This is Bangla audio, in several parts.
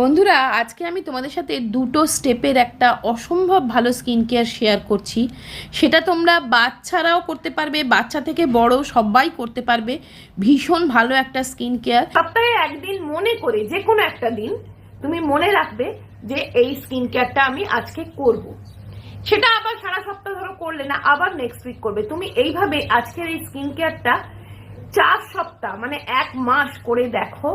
বন্ধুরা, আজকে আমি তোমাদের সাথে দুটো স্টেপের একটা অসম্ভব ভালো স্কিন কেয়ার শেয়ার করছি। সেটা তোমরা বাচ্চারাও করতে পারবে, বাচ্চা থেকে বড় সবাই করতে পারবে। ভীষণ ভালো একটা স্কিন কেয়ার। সপ্তাহে একদিন মনে করে, যে কোনো একটা দিন, তুমি মনে রাখবে যে এই স্কিন কেয়ারটা আমি আজকে করব। সেটা আবার সারা সপ্তাহ ধরো করলে না, আবার নেক্সট উইক করবে। তুমি এইভাবে আজকের এই স্কিন কেয়ারটা চার সপ্তাহ মানে এক মাস করে দেখো।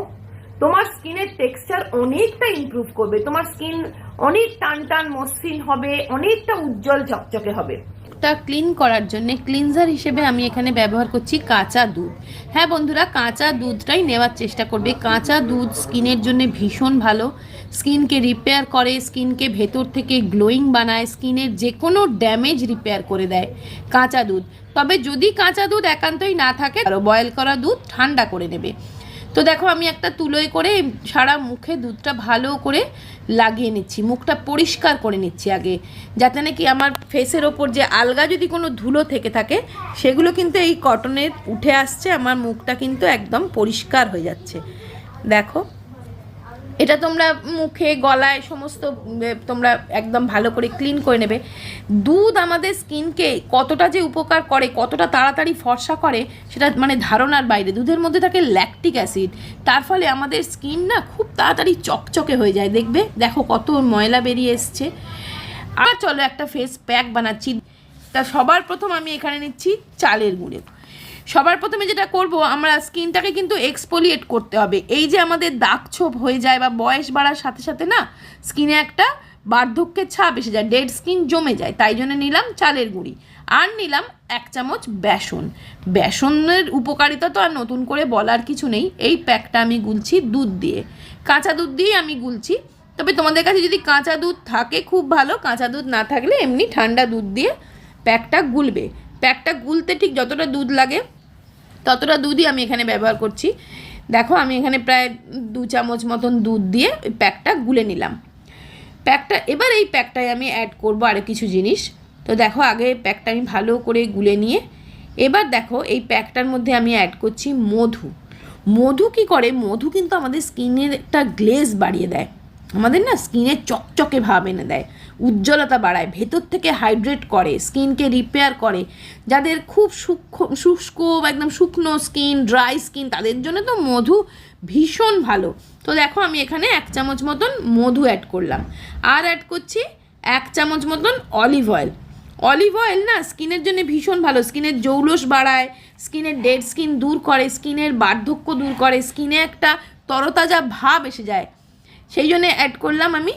তোমার স্কিনের টেক্সচার অনেকটা ইমপ্রুভ করবে, তোমার স্কিন অনেক টান টান মসৃণ হবে, অনেকটা উজ্জ্বল চকচকে হবে। টা ক্লিন করার জন্য ক্লিনজার হিসেবে আমি এখানে ব্যবহার করছি কাঁচা দুধ। হ্যাঁ বন্ধুরা, কাঁচা দুধটাই নেওয়ার চেষ্টা করবে। কাঁচা দুধ স্কিনের জন্য ভীষণ ভালো। স্কিনকে রিপেয়ার করে, স্কিনকে ভেতর থেকে গ্লোয়িং বানায়, স্কিনের যে কোনো ড্যামেজ রিপেয়ার করে দেয় কাঁচা দুধ। তবে যদি কাঁচা দুধ একান্তই না থাকে বয়েল করা দুধ ঠান্ডা করে নেবে। তো দেখো, আমি একটা তুলোয় করে সারা মুখে দুধটা ভালো করে লাগিয়ে নিচ্ছি। মুখটা পরিষ্কার করে নিচ্ছি আগে, যাতে নাকি আমার ফেসের ওপর যে আলগা যদি কোনো ধুলো থেকে থাকে, সেগুলো কিন্তু এই কটনের উঠে আসছে, আমার মুখটা কিন্তু একদম পরিষ্কার হয়ে যাচ্ছে। দেখো এটা তোমরা মুখে, গলায়, সমস্ত তোমরা একদম ভালো করে ক্লিন করে নেবে। দুধ আমাদের স্কিনকে কতটা যে উপকার করে, কতটা তাড়াতাড়ি ফর্সা করে, সেটা মানে ধারণার বাইরে। দুধের মধ্যে থাকে ল্যাকটিক অ্যাসিড তার ফলে আমাদের স্কিন না খুব তাড়াতাড়ি চকচকে হয়ে যায়, দেখবে? দেখো কত ময়লা বেরিয়ে এসছে। আর চলো একটা ফেস প্যাক বানাচ্ছি। তা সবার প্রথম আমি এখানে নিচ্ছি চালের গুঁড়ো। সবার প্রথমে যেটা করব, আমরা স্কিনটাকে কিন্তু এক্সপোলিয়েট করতে হবে। এই যে আমাদের দাগ ছোপ হয়ে যায় বা বয়স বাড়ার সাথে সাথে না, স্কিনে একটা বার্ধক্যের ছাপ এসে যায় ডেড স্কিন জমে যায়। তাই জন্য নিলাম চালের গুঁড়ি। আর নিলাম এক চামচ বেসন। বেসনের উপকারিতা তো আর নতুন করে বলার কিছু নেই। এই প্যাকটা আমি গুলছি দুধ দিয়ে। কাঁচা দুধ দিয়ে আমি গুলছি। তবে তোমাদের কাছে যদি কাঁচা দুধ থাকে, খুব ভালো। কাঁচা দুধ না থাকলে এমনি ঠান্ডা দুধ দিয়ে প্যাকটা গুলবে। প্যাকটা গুলতে ঠিক যতটা দুধ লাগে, ততটা দুধই আমি এখানে ব্যবহার করছি। দেখো, আমি এখানে প্রায় দু চামচ মতন দুধ দিয়ে ওই প্যাকটা গুলে নিলাম। প্যাকটা, এবার এই প্যাকটায় আমি অ্যাড করব আরও কিছু জিনিস। তো দেখো, আগে প্যাকটা আমি ভালো করে গুলে নিয়ে, এবার দেখো, এই প্যাকটার মধ্যে আমি অ্যাড করছি মধু। মধু কি করে? মধু কিন্তু আমাদের স্কিনের একটা গ্লেজ বাড়িয়ে দেয়। আমাদের না স্কিনে চকচকে ভাব এনে দেয়, উজ্জ্বলতা বাড়ায়, ভেতর থেকে হাইড্রেট করে, স্কিনকে রিপেয়ার করে। যাদের খুব সূক্ষ্ম, শুষ্ক একদম শুকনো স্কিন, ড্রাই স্কিন, তাদের জন্য তো মধু ভীষণ ভালো। তো দেখো আমি এখানে এক চামচ মতন মধু অ্যাড করলাম। আর অ্যাড করছি এক চামচ মতন অলিভ অয়েল অলিভ অয়েল না স্কিনের জন্য ভীষণ ভালো। স্কিনের জৌলস বাড়ায়, স্কিনের ডেড স্কিন দূর করে, স্কিনের বার্ধক্য দূর করে, স্কিনে একটা তরতাজা ভাব এসে যায়। সেই জন্য অ্যাড করলাম আমি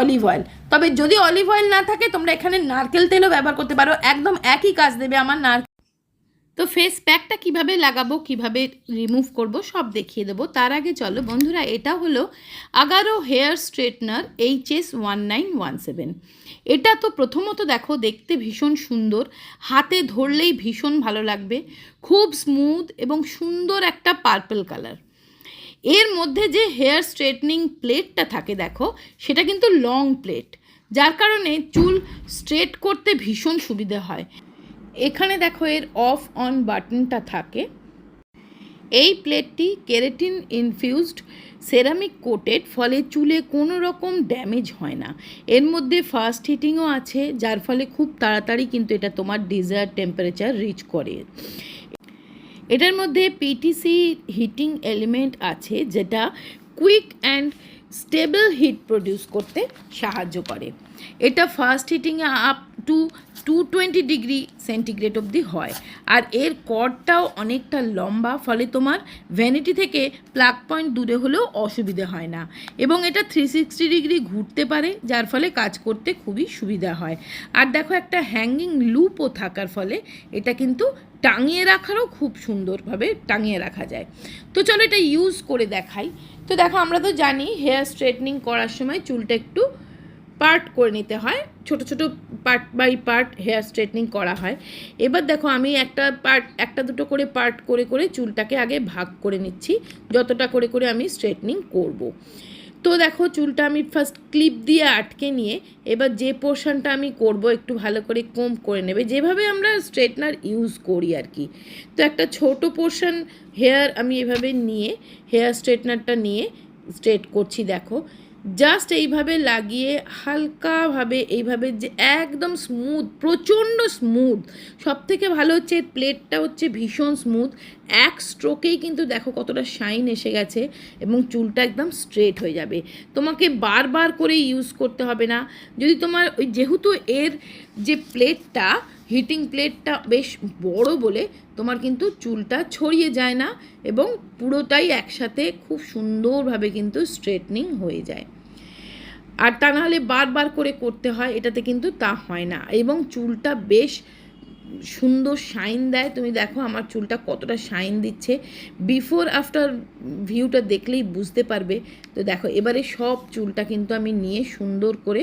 অলিভ অয়েল তবে যদি অলিভ অয়েল না থাকে, তোমরা এখানে নারকেল তেলও ব্যবহার করতে পারো। একদম একই কাজ দেবে আমার নারকেল। তো ফেস প্যাকটা কীভাবে লাগাবো, কীভাবে রিমুভ করব, সব দেখিয়ে দেবো। তার আগে চলো বন্ধুরা এটা হলো Agaro hair straightener H S one nine one seven এটা তো প্রথমত দেখো, দেখতে ভীষণ সুন্দর। হাতে ধরলেই ভীষণ ভালো লাগবে। খুব স্মুথ এবং সুন্দর একটা পার্পল কালার এর মধ্যে যে হেয়ার স্ট্রেটনিং প্লেটটা থাকে, দেখো, সেটা কিন্তু লং প্লেট। যার কারণে চুল স্ট্রেট করতে ভীষণ সুবিধে হয়। এখানে দেখো, এর অফ অন বাটনটা থাকে। এই প্লেটটি কেরাটিন ইনফিউজড সেরামিক কোটেড, ফলে চুলে কোনো রকম ড্যামেজ হয় না। এর মধ্যে ফাস্ট হিটিংও আছে, যার ফলে খুব তাড়াতাড়ি কিন্তু এটা তোমার ডিজায়ার টেম্পারেচার রিচ করে। এটার মধ্যে পিটিসি হিটিং এলিমেন্ট আছে, যেটা quick and stable heat produce করতে সাহায্য করে। এটা first হিটিংয়ে up to two twenty degree centigrade অবধি হয়। আর এর কর্ডটাও অনেকটা লম্বা, ফলে তোমার ভ্যানিটি থেকে প্লাগ পয়েন্ট দূরে হলেও অসুবিধে হয় না। এবং এটা থ্রি সিক্সটি ডিগ্রি ঘুরতে পারে, যার ফলে কাজ করতে খুবই সুবিধা হয়। আর দেখো একটা হ্যাঙ্গিং লুপও থাকার ফলে এটা কিন্তু টাঙিয়ে রাখারও খুব সুন্দরভাবে টাঙিয়ে রাখা যায়। তো চলো এটা ইউজ করে দেখাই। তো দেখো আমরা তো জানি হেয়ার স্ট্রেটনিং করার সময় চুলটা একটু পার্ট করে নিতে হয়। ছোট ছোট part by part hair straightening করা হয়। এবার দেখো আমি একটা পার্ট একটা দুটো করে পার্ট করে করে চুলটাকে আগে ভাগ করে নিচ্ছি। যতটা করে করে আমি স্ট্রেটনিং করব। তো দেখো চুলটা আমি ফার্স্ট ক্লিপ দিয়ে আটকে নিয়ে এবার যে পোর্শনটা আমি করব একটু ভালো করে কম করে নেবে। যেভাবে আমরা স্ট্রেটনার ইউজ করি আর কি। তো একটা ছোট পোর্শন হেয়ার আমি এভাবে নিয়ে হেয়ার স্ট্রেটনারটা নিয়ে স্ট্রেট করছি দেখো। জাস্ট এইভাবে লাগিয়ে হালকাভাবে এইভাবে যে একদম স্মুথ প্রচণ্ড স্মুথ সব থেকে ভালো হচ্ছে প্লেটটা হচ্ছে ভীষণ স্মুথ এক স্ট্রোকেই কিন্তু দেখো কতটা শাইন এসে গেছে এবং চুলটা একদম স্ট্রেট হয়ে যাবে। তোমাকে বারবার করে ইউজ করতে হবে না। যদি তোমার ওই যেহেতু এর যে প্লেটটা হিটিং প্লেটটা বেশ বড় বলে তোমার কিন্তু চুলটা ছড়িয়ে যায় না এবং পুরোটাই একসাথে খুব সুন্দরভাবে কিন্তু স্ট্রেটনিং হয়ে যায়। আর তা নাহলে বারবার করে করতে হয়, এটাতে কিন্তু তা হয় না। এবং চুলটা বেশ সুন্দর শাইন দেয়। তুমি দেখো আমার চুলটা কতটা শাইন দিচ্ছে। বিফোর, আফটার ভিউটা দেখলেই বুঝতে পারবে। তো দেখো, এবারে সব চুলটা কিন্তু আমি নিয়ে সুন্দর করে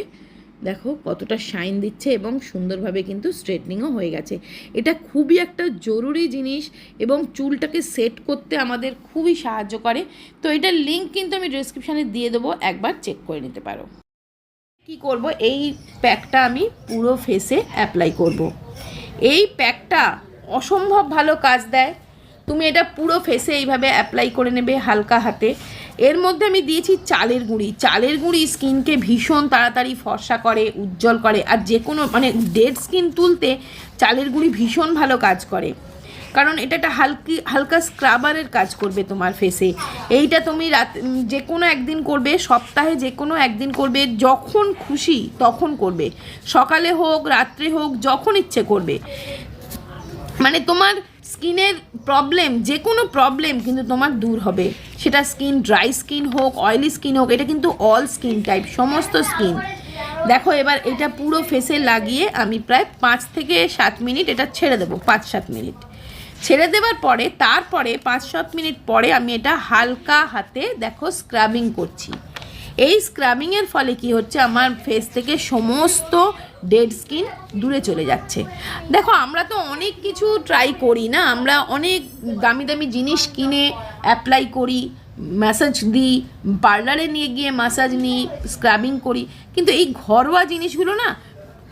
দেখো কতটা শাইন দিচ্ছে এবং সুন্দরভাবে কিন্তু স্ট্রেটনিংও হয়ে গেছে। এটা খুবই একটা জরুরি জিনিস এবং চুলটাকে সেট করতে আমাদের খুবই সাহায্য করে। তো এটার লিঙ্ক কিন্তু আমি ডিসক্রিপশানে দিয়ে দেবো, একবার চেক করে নিতে পারো। কি করব? এই প্যাকটা আমি পুরো ফেসে অ্যাপ্লাই করব। এই প্যাকটা অসম্ভব ভালো কাজ দেয়। তুমি এটা পুরো ফেসে এইভাবে অ্যাপ্লাই করে নেবে হালকা হাতে। এর মধ্যে আমি দিয়েছি চালের গুঁড়ি। চালের গুঁড়ি স্কিনকে ভীষণ তাড়াতাড়ি ফর্সা করে, উজ্জ্বল করে। আর যে কোনো মানে ডেড স্কিন তুলতে চালের গুঁড়ি ভীষণ ভালো কাজ করে। কারণ এটা একটা হালকি, হালকা স্ক্রাবারের কাজ করবে তোমার ফেসে এইটা তুমি রাত যে কোনো একদিন করবে, সপ্তাহে যে কোনো একদিন করবে, যখন খুশি তখন করবে। সকালে হোক, রাত্রে হোক, যখন ইচ্ছে করবে। মানে তোমার স্কিনের প্রবলেম যে কোনো প্রবলেম কিন্তু তোমার দূর হবে। সেটা স্কিন, ড্রাই স্কিন হোক, অয়েলি স্কিন হোক, এটা কিন্তু অল স্কিন টাইপ, সমস্ত স্কিন। দেখো এবার এটা পুরো ফেসে লাগিয়ে আমি প্রায় পাঁচ থেকে সাত মিনিট এটা ছেড়ে দেবো, পাঁচ সাত মিনিট। ছেড়ে দেওয়ার পরে, তারপরে পাঁচ সাত মিনিট পরে আমি এটা হালকা হাতে দেখো স্ক্রাবিং করছি। এই স্ক্রাবিংয়ের ফলে কি হচ্ছে? আমার ফেস থেকে সমস্ত ডেড স্কিন দূরে চলে যাচ্ছে। দেখো, আমরা তো অনেক কিছু ট্রাই করি না। আমরা অনেক দামি দামি জিনিস কিনে অ্যাপ্লাই করি ম্যাসাজ দিই পার্লারে নিয়ে গিয়ে ম্যাসাজ নিই স্ক্রাবিং করি। কিন্তু এই ঘরোয়া জিনিসগুলো না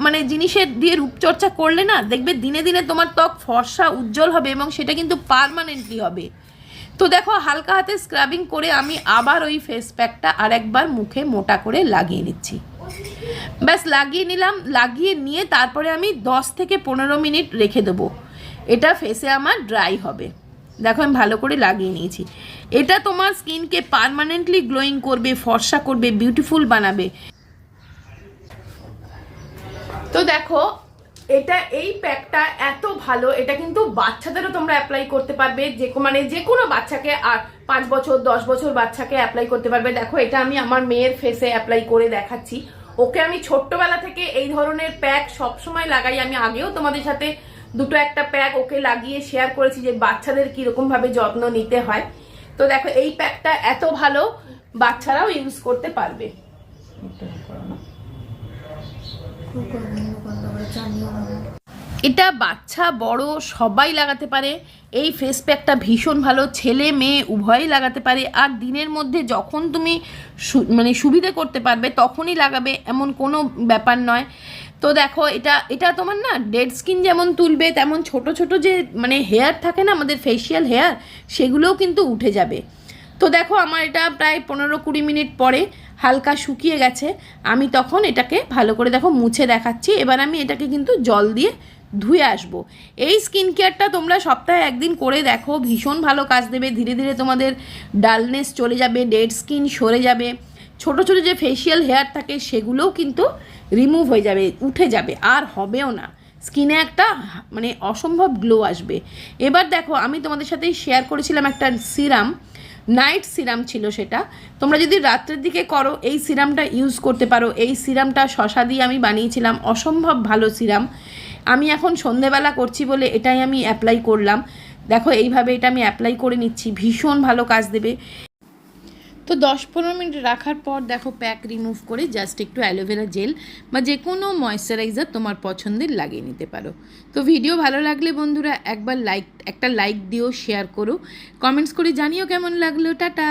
মানে জিনিসের দিয়ে রূপচর্চা করলে না, দেখবে দিনে দিনে তোমার ত্বক ফর্সা উজ্জ্বল হবে এবং সেটা কিন্তু পারমানেন্টলি হবে। তো দেখো, হালকা হাতে স্ক্রাবিং করে আমি আবার ওই ফেস প্যাকটা আরেকবার মুখে মোটা করে লাগিয়ে নিচ্ছি। ব্যাস, লাগিয়ে নিলাম, লাগিয়ে নিয়ে তারপরে আমি দশ থেকে পনেরো মিনিট রেখে দেবো। এটা ফেসে আমার ড্রাই হবে। দেখো, আমি ভালো করে লাগিয়ে নিয়েছি। এটা তোমার স্কিনকে পারমানেন্টলি গ্লোয়িং করবে, ফর্সা করবে বিউটিফুল বানাবে। তো দেখো এটা এই প্যাকটা এত ভালো এটা কিন্তু বাচ্চাদেরও তোমরা অ্যাপ্লাই করতে পারবে যে মানে যে কোনো বাচ্চাকে আর পাঁচ বছর দশ বছর বাচ্চাকে অ্যাপ্লাই করতে পারবে। দেখো এটা আমি আমার মেয়ের ফেসে অ্যাপ্লাই করে দেখাচ্ছি। ওকে আমি ছোট্টবেলা থেকে এই ধরনের প্যাক সবসময় লাগাই। আমি আগেও তোমাদের সাথে দুটো একটা প্যাক ওকে লাগিয়ে শেয়ার করেছি যে বাচ্চাদের কীরকম ভাবে যত্ন নিতে হয়। তো দেখো এই প্যাকটা এত ভালো বাচ্চারাও ইউজ করতে পারবে। এটা বাচ্চা, বড়, সবাই লাগাতে পারে। এই ফেস প্যাকটা ভীষণ ভালো, ছেলে, মেয়ে, উভয়ই লাগাতে পারে। আর দিনের মধ্যে যখন তুমি মানে সুবিধে করতে পারবে, তখনই লাগাবে, এমন কোনো ব্যাপার নয়। তো দেখো, এটা এটা তোমার না ডেড স্কিন যেমন তুলবে, তেমন ছোট ছোট যে মানে হেয়ার থাকে না, আমাদের ফেসিয়াল হেয়ার সেগুলোও কিন্তু উঠে যাবে। তো দেখো, আমার এটা প্রায় পনেরো কুড়ি মিনিট পরে হালকা শুকিয়ে গেছে। আমি তখন এটাকে ভালো করে দেখো মুছে দেখাচ্ছি। এবার আমি এটাকে কিন্তু জল দিয়ে ধুয়ে আসব। এই স্কিন কেয়ারটা তোমরা সপ্তাহে একদিন করে দেখো। ভীষণ ভালো কাজ দেবে। ধীরে ধীরে তোমাদের ডালনেস চলে যাবে, ডেড স্কিন সরে যাবে। ছোট ছোট যে ফেসিয়াল হেয়ার থাকে, সেগুলোও কিন্তু রিমুভ হয়ে যাবে, উঠে যাবে। আর হবেও না। স্কিনে একটা মানে অসম্ভব গ্লো আসবে। এবার দেখো, আমি তোমাদের সাথে শেয়ার করেছিলাম একটা সিরাম নাইট সিরাম ছিল সেটা। তোমরা যদি রাত্রের দিকে করো, এই সিরামটা ইউজ করতে পারো। এই সিরামটা শশা দিয়ে আমি বানিয়েছিলাম, অসম্ভব ভালো সিরাম। আমি এখন সন্ধেবেলা করছি বলে এটাই আমি অ্যাপ্লাই করলাম। দেখো, এইভাবে এটা আমি অ্যাপ্লাই করে নিচ্ছি। ভীষণ ভালো কাজ দেবে। তো দশ পনেরো মিনিট রাখার পর দেখো প্যাক রিমুভ করে জাস্ট একটু অ্যালোভেরা জেল বা যে কোনো ময়শ্চারাইজার তোমার পছন্দের লাগিয়ে নিতে পারো। তো ভিডিও ভালো লাগলে বন্ধুরা একবার লাইক একটা লাইক দিও শেয়ার করো। কমেন্টস করে জানিও কেমন লাগল, টাটা!